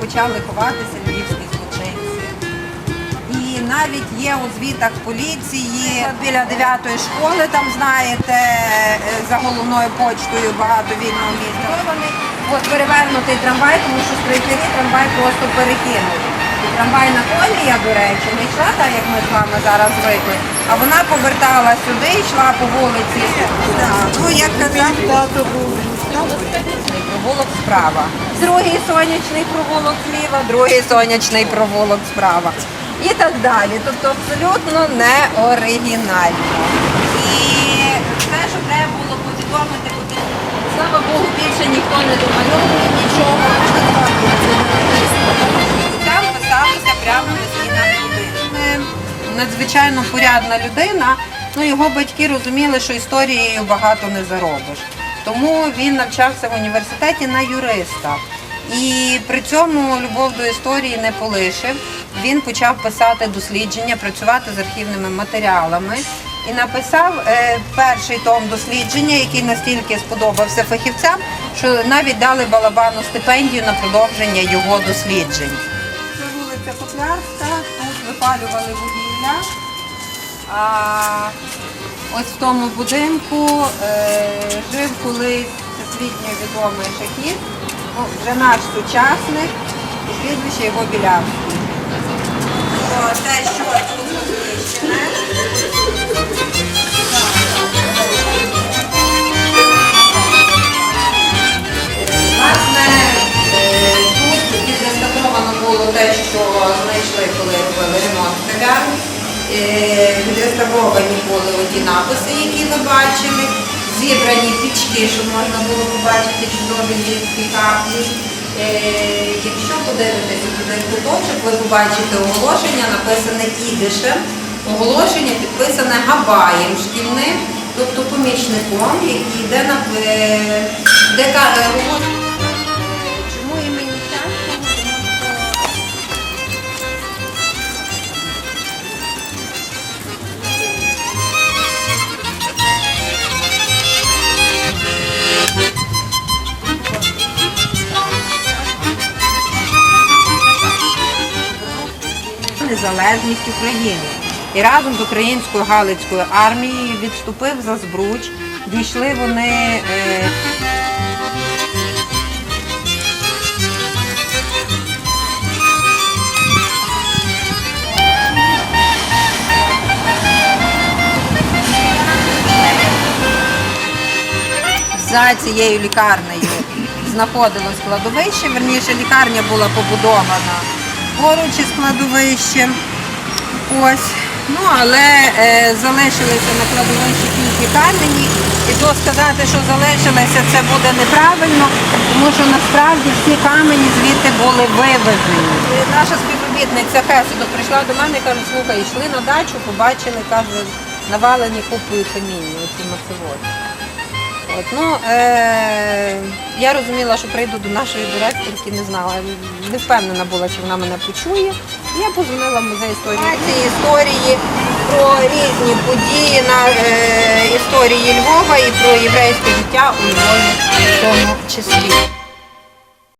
почали ховатися львівські злочинці. І навіть є у звітах поліції біля 9-ї школи, там знаєте, е, за головною почтою багато вільного місця. Вони от перевернутий трамвай, тому що стройкері трамвай просто перекинув. І трамвайна колія, до речі, не йшла так, як ми з вами зараз звикли, а вона повертала сюди, йшла по вулиці. Ну, як казав тато був. Сонячний провулок справа. Другий сонячний провулок зліва, другий сонячний провулок справа. І так далі. Тобто абсолютно не оригінально. І все, що треба було повідомити, потрібно. слава Богу, більше ніхто не домальовує нічого. Там писалося прямо на будинку. Надзвичайно порядна людина. Ну, його батьки розуміли, що історією багато не заробиш. Тому він навчався в університеті на юриста. І при цьому любов до історії не полишив. Він почав писати дослідження, працювати з архівними матеріалами і написав е, перший том дослідження, який настільки сподобався фахівцям, що навіть дали балабану стипендію на продовження його досліджень. Це вулиця Котлярська, тут випалювали вугілля. А ось в тому будинку е, жив колись всесвітньо відомий шахіст, ну, вже наш сучасник, і прізвище його Білявський. Те, що тут розміщене. Власне, е, тут відреставровано було те, що знайшли, коли робили ремонт кав'ярні. Е, Відреставровані були оті написи, які ви бачили, зібрані пічки, щоб можна було побачити чудові львівські каплі. Е, Якщо подивитися туди куточок, ви побачите оголошення, написане ідишем. Оголошення підписане Габаєм шкільним, тобто помічником, який йде на е, де незалежність України. І разом з українською Галицькою армією відступив за Збруч. Дійшли вони. Е... За цією лікарнею знаходилось кладовище, верніше лікарня була побудована поруч із кладовищем. Ось. Ну, але е, залишилися на кладовищі тільки камені. І то сказати, що залишилися, це буде неправильно, тому що насправді всі камені звідти були вивезені. Наша співробітниця Хесіду прийшла до мене і каже, слухай, йшли на дачу, побачили, каже, навалені купою каміння, оці масиводі. От, ну, е- я розуміла, що прийду до нашої директорки, не знала, не впевнена була, чи вона мене почує. Я позвонила в музей історії. Ці історії про різні події на е- історії Львова і про єврейське життя у Львові в тому числі.